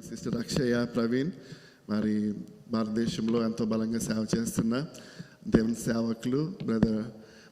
Sister అక్షయ ప్రవీణ్ మరి భారతదేశంలో ఎంతో బలంగా సేవ చేస్తున్న దేవుని సేవకులు brother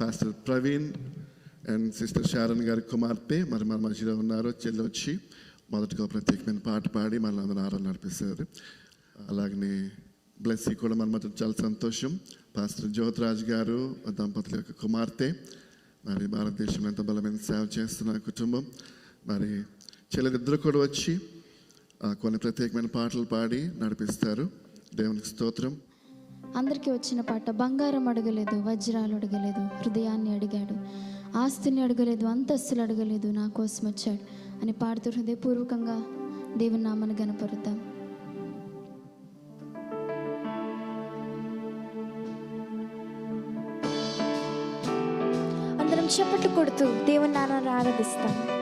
pastor Praveen and sister Sharon గారి కుమార్తె మరి మన మధ్యలో ఉన్నారు చెల్లి వచ్చి మొదటగా ప్రత్యేకమైన పాట పాడి మనల్ని అందరూ ఆరాలు నడిపిస్తారు. అలాగనే బ్లెస్సీ కూడా మన మధ్య చాలా సంతోషం. పాస్టర్ జ్యోతిరాజ్ గారు దంపతుల యొక్క కుమార్తె మరి భారతదేశంలో ఎంతో బలమైన సేవ చేస్తున్న కుటుంబం. మరి చెల్లెలిద్దరు కూడా వచ్చి కొన్ని ప్రత్యేకమైన పాటలు పాడి నడిపిస్తారు. దేవునికి స్తోత్రం. అందరికీ వచ్చిన పాట బంగారం అడగలేదు వజ్రాలు అడగలేదు హృదయాన్ని అడిగాడు ఆస్తిని అడగలేదు అంతస్తులు అడగలేదు నా కోసం వచ్చాడు అని పాడుతూ హృదయపూర్వకంగా దేవుని నామను గనపరుద్దాం అందరం చప్పట్లు కొడుతూ దేవుని నాన్నను ఆరాధిస్తాం.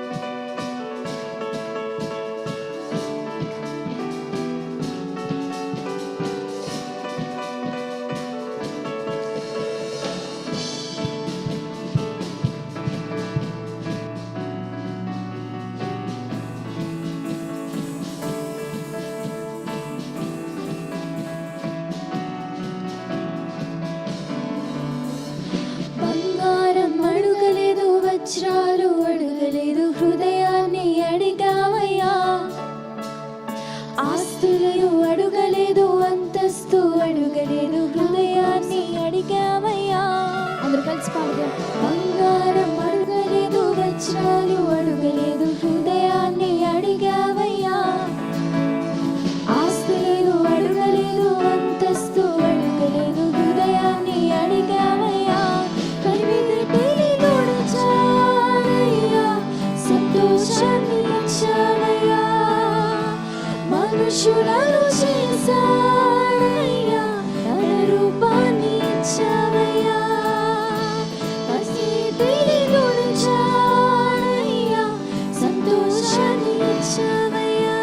మనుషులను చేశాడయ్యా తన రూపాన్ని ఇచ్చావయ్యా పసిపిని నోడచాడయ్యా సంతోషాన్ని ఇచ్చావయ్యా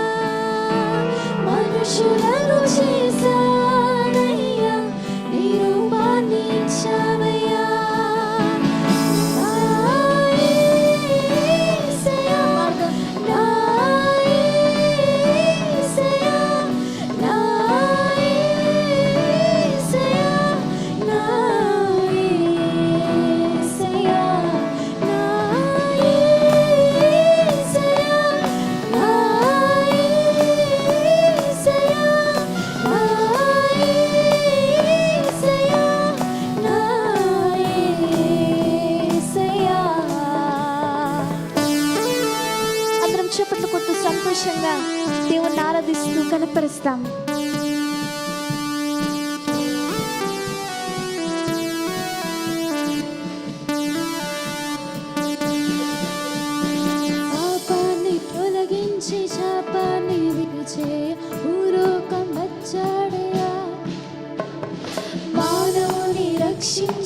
మనుషులను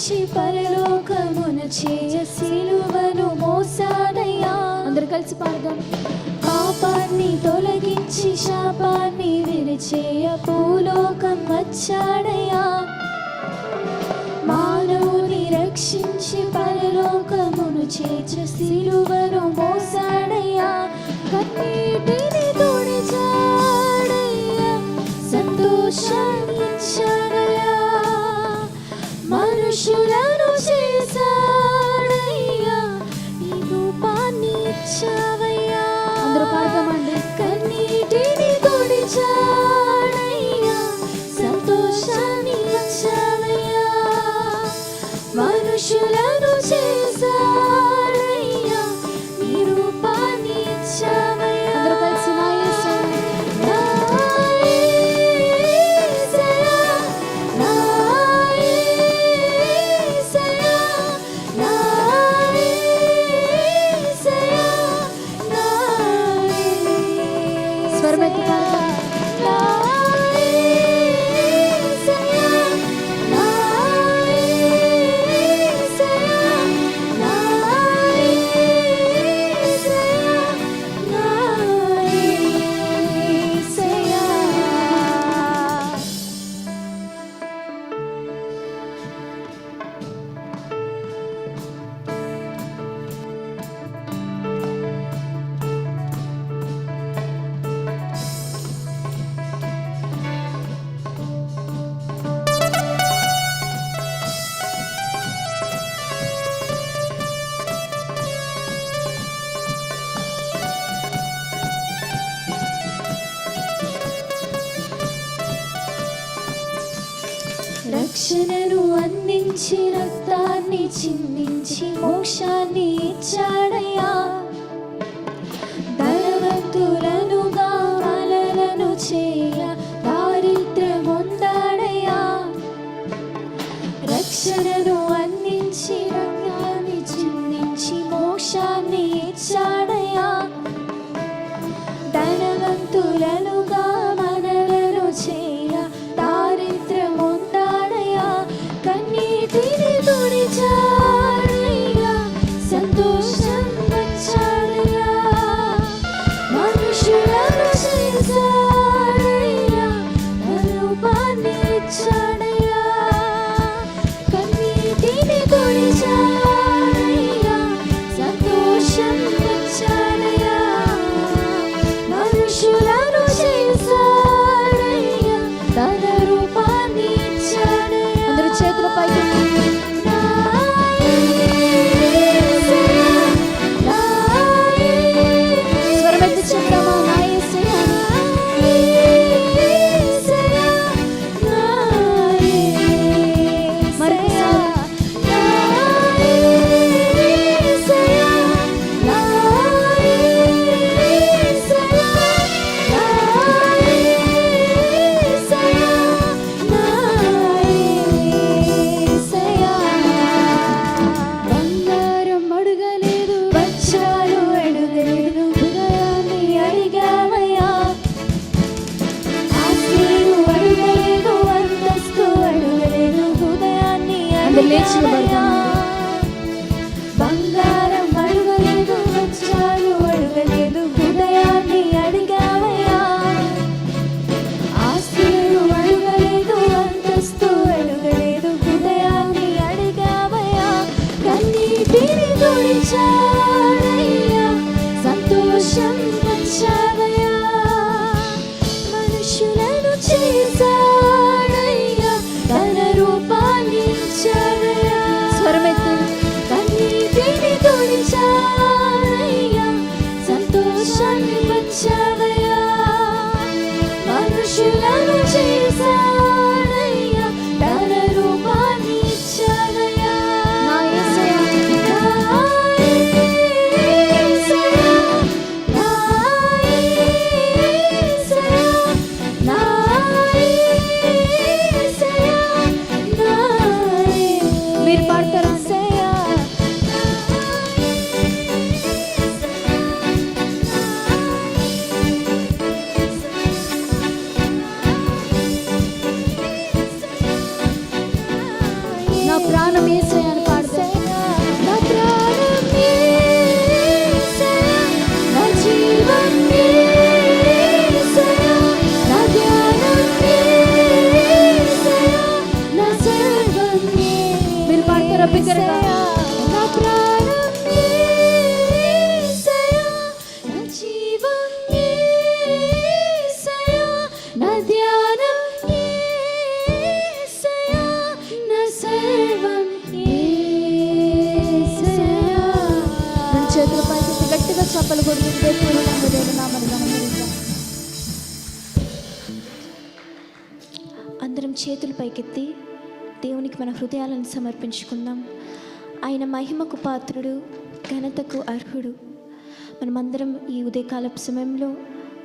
రక్షించి పరలోకమున చేయ సిలువను మోసాడయ్యా అందరు కలిసి పాడదాం. పాపాన్ని తొలగించి శాపాన్ని విరిచేయ భూలోకం వచ్చాడయ్యా. మానవుని రక్షించి పరలోకమును చేర్చ సిలువను మోసాడయ్యా. కన్నీటిని తుడిచాడయ్యా. సంతోషాన్ని ఇచ్చాడు మనుషులను নিচা కప్పలు అందరం చేతులు పైకెత్తి దేవునికి మన హృదయాలను సమర్పించుకుందాం. ఆయన మహిమకు పాత్రుడు ఘనతకు అర్హుడు. మనమందరం ఈ ఉదయకాలపు సమయంలో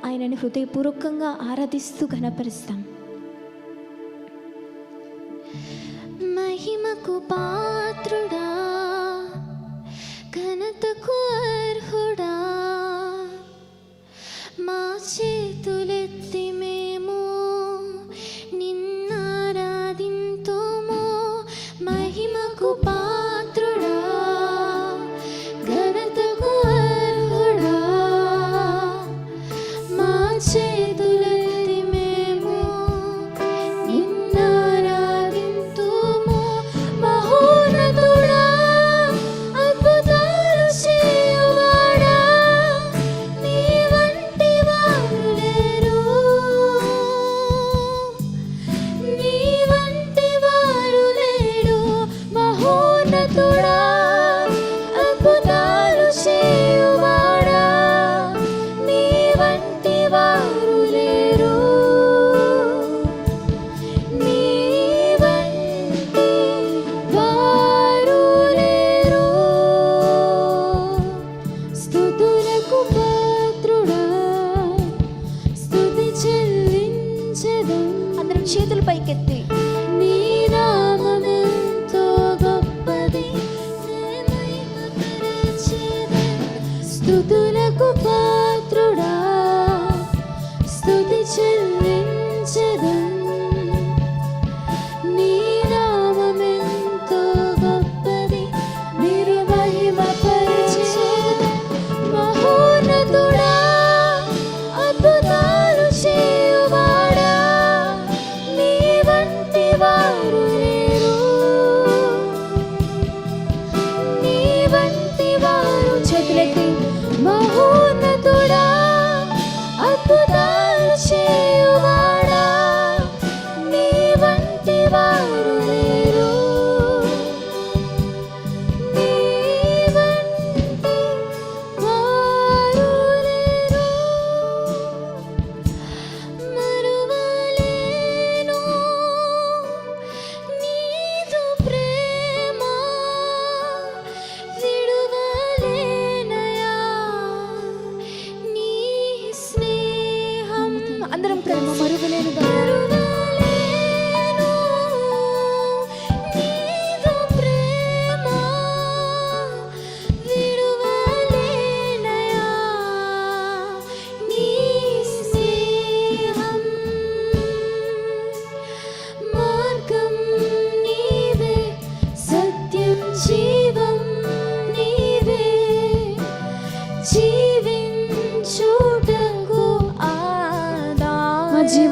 ఆయనని హృదయపూర్వకంగా ఆరాధిస్తూ ఘనపరుస్తాం. మహిమకు పాత్రుడా ఘనతకు ప్రభుడా మా చేతులెత్తి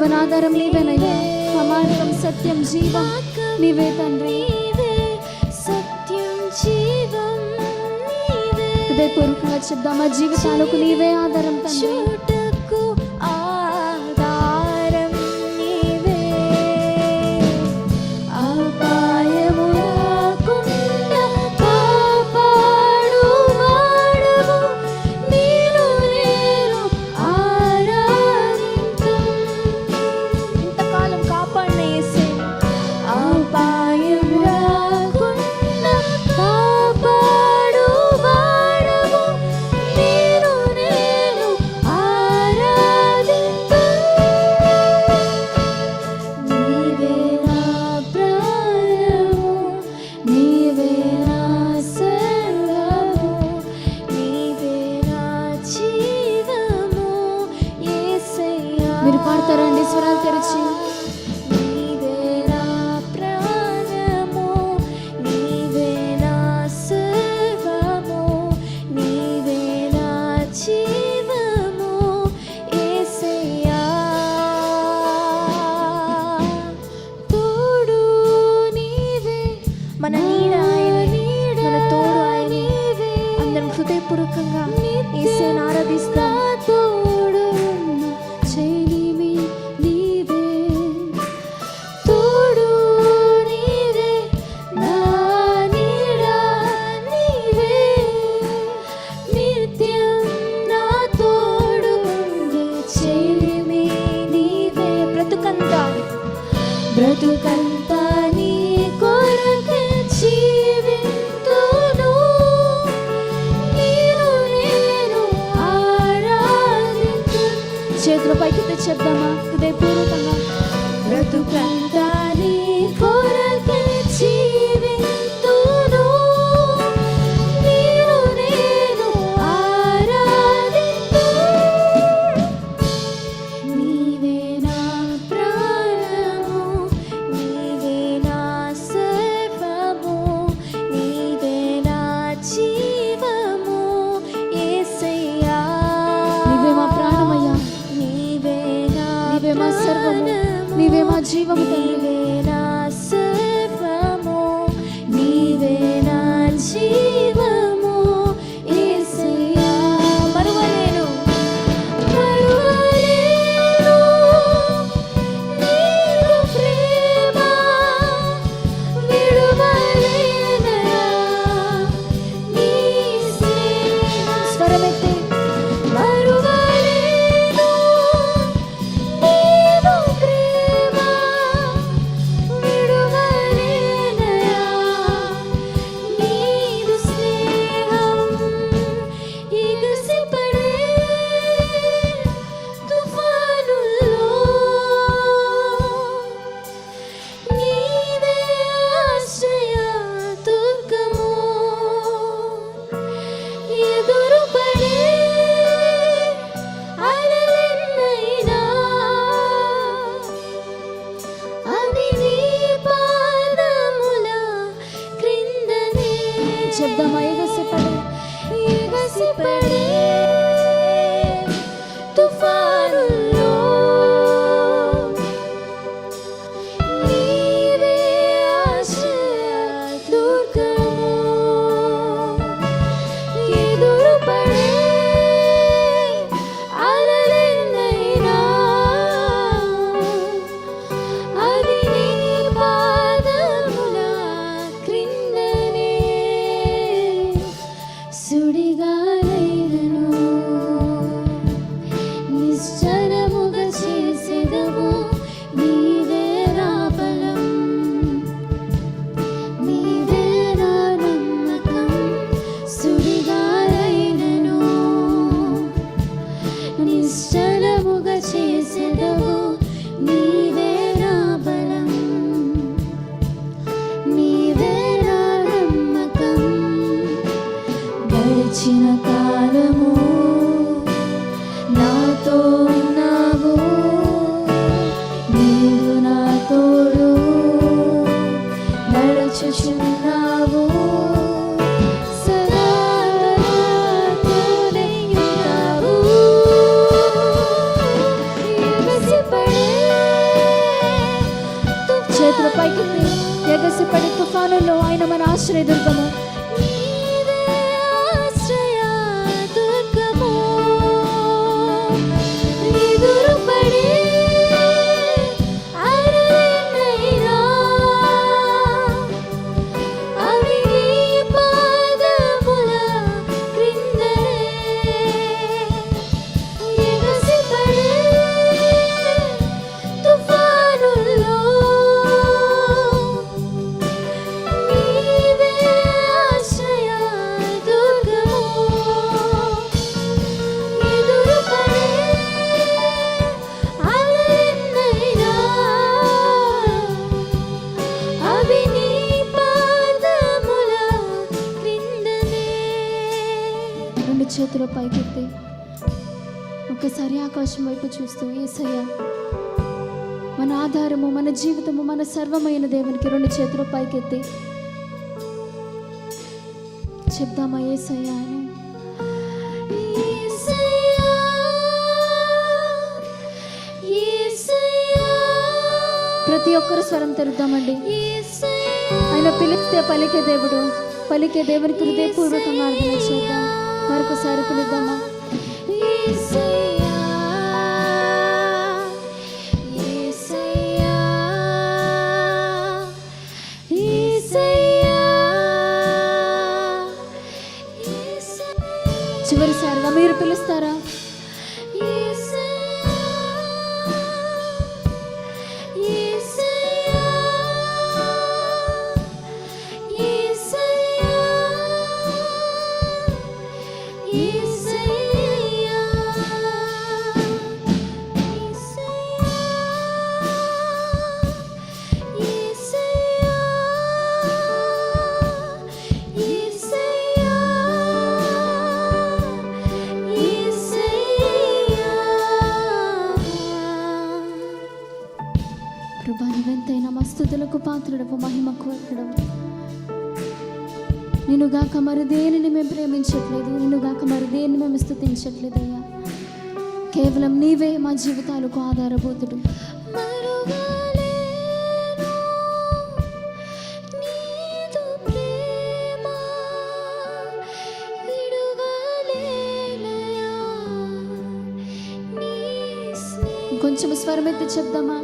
జీవనాధారం నీవేనయ్యా మా సత్యం జీవం. నీవే తండ్రి. హృదయపూర్వకంగా చెప్దామా జీవితాలకు నీవే ఆధారం తండ్రి. rumah, kedai puru tangan, bertukar. సర్వమైన దేవునికి రెండు చేతులు పైకెత్తి చెప్దామా ఏసయ్య? అని ప్రతి ఒక్కరు స్వరం తెరుద్దామండి. ఆయన పిలిస్తే పలికే దేవుడు పలికే దేవునికి హృదయపూర్వకంగా అర్థం చేద్దాం. మరొకసారి పిలుద్దామా? గాక మరి దేనిని మేము ప్రేమించట్లేదు? నిన్ను గాక మరి దేనిని మేము స్థుతించట్లేదు అయ్యా? కేవలం నీవే మా జీవితాలకు ఆధారభూతుడు. స్నేహం కొంచెం స్వరం ఎత్తి చెప్దామా?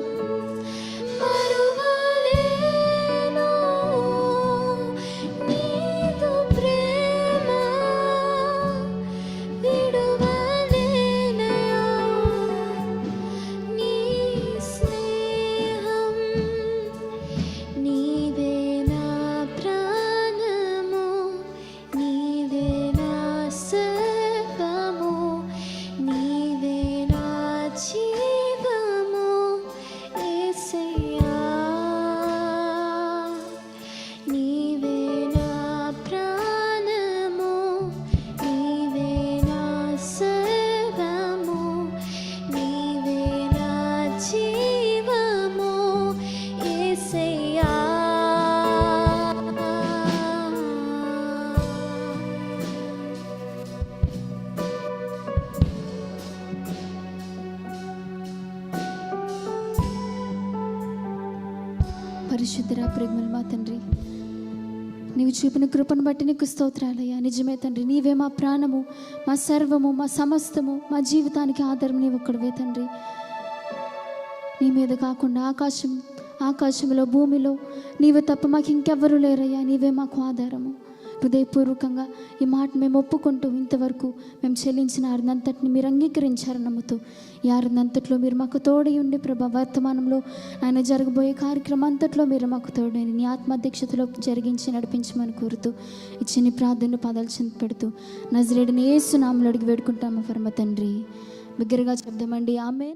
పరిశుద్ధరా ప్రేమలు మా తండ్రి? నీవు చూపిన కృపను బట్టి నీకు స్తోత్రాలయ్యా. నిజమే తండ్రి నీవే మా ప్రాణము మా సర్వము మా సమస్తము మా జీవితానికి ఆధారం నీవు ఒక్కడవే తండ్రి. నీ మీద కాకుండా ఆకాశం ఆకాశంలో భూమిలో నీవు తప్ప మాకు ఇంకెవ్వరూ లేరయ్యా. నీవే మాకు ఆధారము. హృదయపూర్వకంగా ఈ మాట మేము ఒప్పుకుంటూ. ఇంతవరకు మేము చెల్లించిన ఆరునంతటిని మీరు అంగీకరించారని నమ్ముతూ ఈ ఆరునంతట్లో మీరు మాకు తోడై ఉండి ప్రభా వర్తమానంలో ఆయన జరగబోయే కార్యక్రమం అంతట్లో మీరు మాకు తోడై నీ ఆత్మాధ్యక్షతలో జరిగించి నడిపించమని కోరుతూ ఇచ్చిన ప్రార్థన పాదాలు చెంది పెడుతూ నజరేడిని ఏసునాములు అడిగి వేడుకుంటాము పరమ తండ్రి. బిగ్గరగా చెప్దామండి. ఆమె